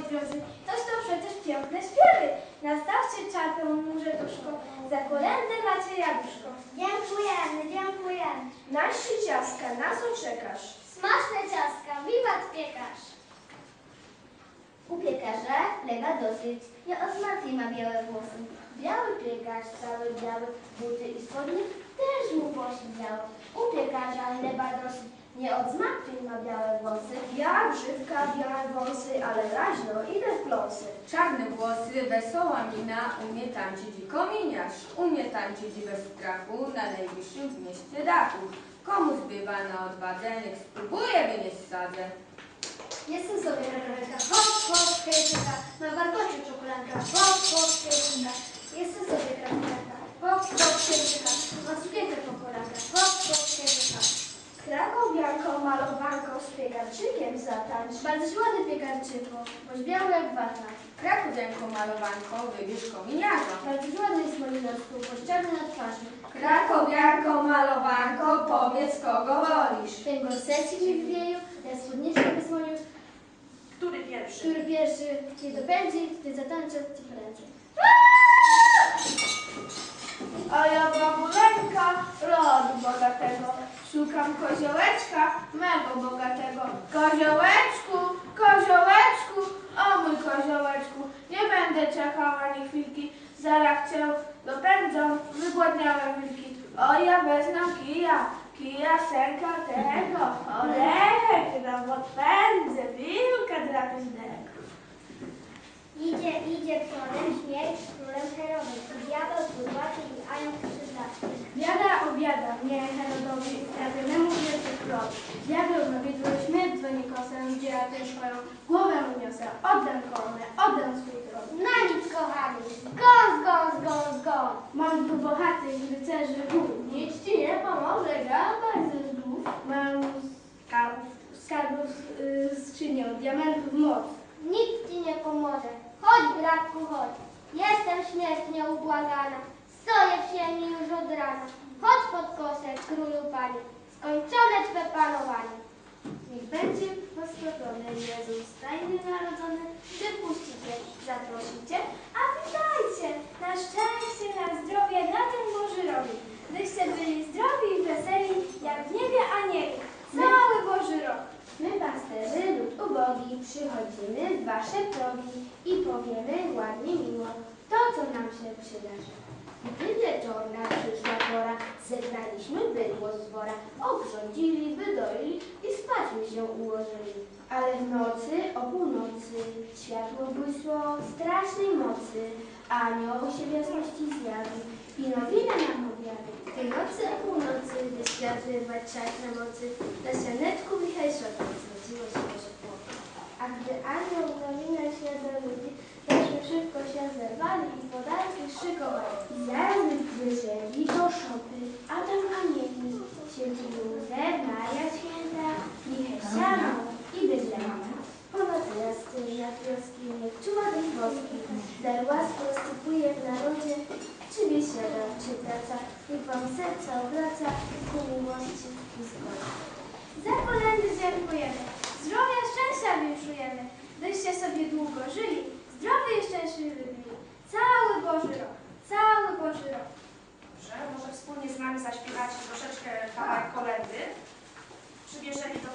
moi drodzy, toż to przecież piękne śpiewy. Nastawcie czapę murzetuszko, za kolędę macie jabłuszko. Dziękujemy, dziękujemy. Naści ciastka, na co czekasz? Smaczne ciastka, wiwat piekarz. U piekarza chleba dosyć, ja od matki ma białe włosy. Biały piekarz, cały biały, buty i spodnie też mu posiwiało. U piekarza chleba dosyć, nie od matki ma białe włosy. Ja, brzydka, białe wąsy, ale raźno, idę w. Czarne włosy, wesoła mina, umie tańczyć i kominiarz. Umie tańczyć i bez strachu na najwyższym w mieście dachu. Komu zbywa na odwadze, niech spróbuje, by nie ssadzę. Jestem sobie ręka, hop, hop, hejczyka, ma wartości czekoladka, hop, hop, hejczyka. Krakowianką, malowanką, z piekarczykiem zatańcz. Bardzo ładny piekarczyku, boś biały jak wata. Krakudenką malowanką, wybierz kominiarza. Bardzo ładny jest mój nosku, boś czarny na twarzy. Krakowianką, malowanką, powiedz kogo wolisz. Ten gorsecik mi wywieju, ten spódniczkę wysłonił, Który pierwszy? który pierwszy cię dopędzi, ty zatańczy, ci prędzej. A ja babuleńka rodu bogatego, szukam koziołeczka mego bogatego. Koziołeczku, koziołeczku, o mój koziołeczku, nie będę czekała ani chwilki, zaraz cię dopędzą wygłodniałe wilki. O ja wezmę kija, kija senka tego, olek, no bo pędzę, wilka drapieżnego. Idzie, idzie konem śmierć królem Herodem, diabeł kurwaty i anioł mnie Herodowi, strapionemu wielce królowi. Diabeł widły śmierć dzwoni kosem, dziela tę swoją głowę uniosę. Oddam koronę, oddam swój tron. Na nic kochany, zgon, zgon, zgon, zgon. Mam tu bohatych rycerzy gór, nic ci nie pomoże, gadaj ze zgód. Mam skarbów, skarbów yy, skrzynię, diamentów moc. Nic ci nie pomoże. Chodź, bratku, chodź. Jestem śmiertnie ubłagana. Stoję w ziemi już od rana. Chodź pod kosę, królu panie. Skończone twe panowanie. Niech będzie poskropiony Jezus, tajny narodzony, wypuścicie, zaprosicie, a witajcie, na szczęście, na zdrowie, na ten Boży rogi. Byście byli zdrowi i weseli, jak w niebie anieli, cały Boży rok. My, pasterzy, lud ubogi, przychodzimy w wasze progi i powiemy ładnie miło to, co nam się przydarzy. Gdy wieczorna przyszła pora, zebraliśmy bydło z wora, obrządzili, wydoili i spaćmy się ułożyli. Ale w nocy, o północy, światło błysło strasznej mocy, anioł się w jasności zjawił i nowinę nam objawił. W tej nocy o północy, gdy świat wyrwać czas na mocy, na sianeczku Michał serca obraca ku miłości i zgodzie. Za kolędy dziękujemy, zdrowia, szczęścia winszujemy, byście sobie długo żyli, zdrowy i szczęśliwy byli. Cały Boży rok, cały Boży rok. Dobrze, może wspólnie z nami zaśpiewacie troszeczkę kawałek kolendy. Przybierzeli do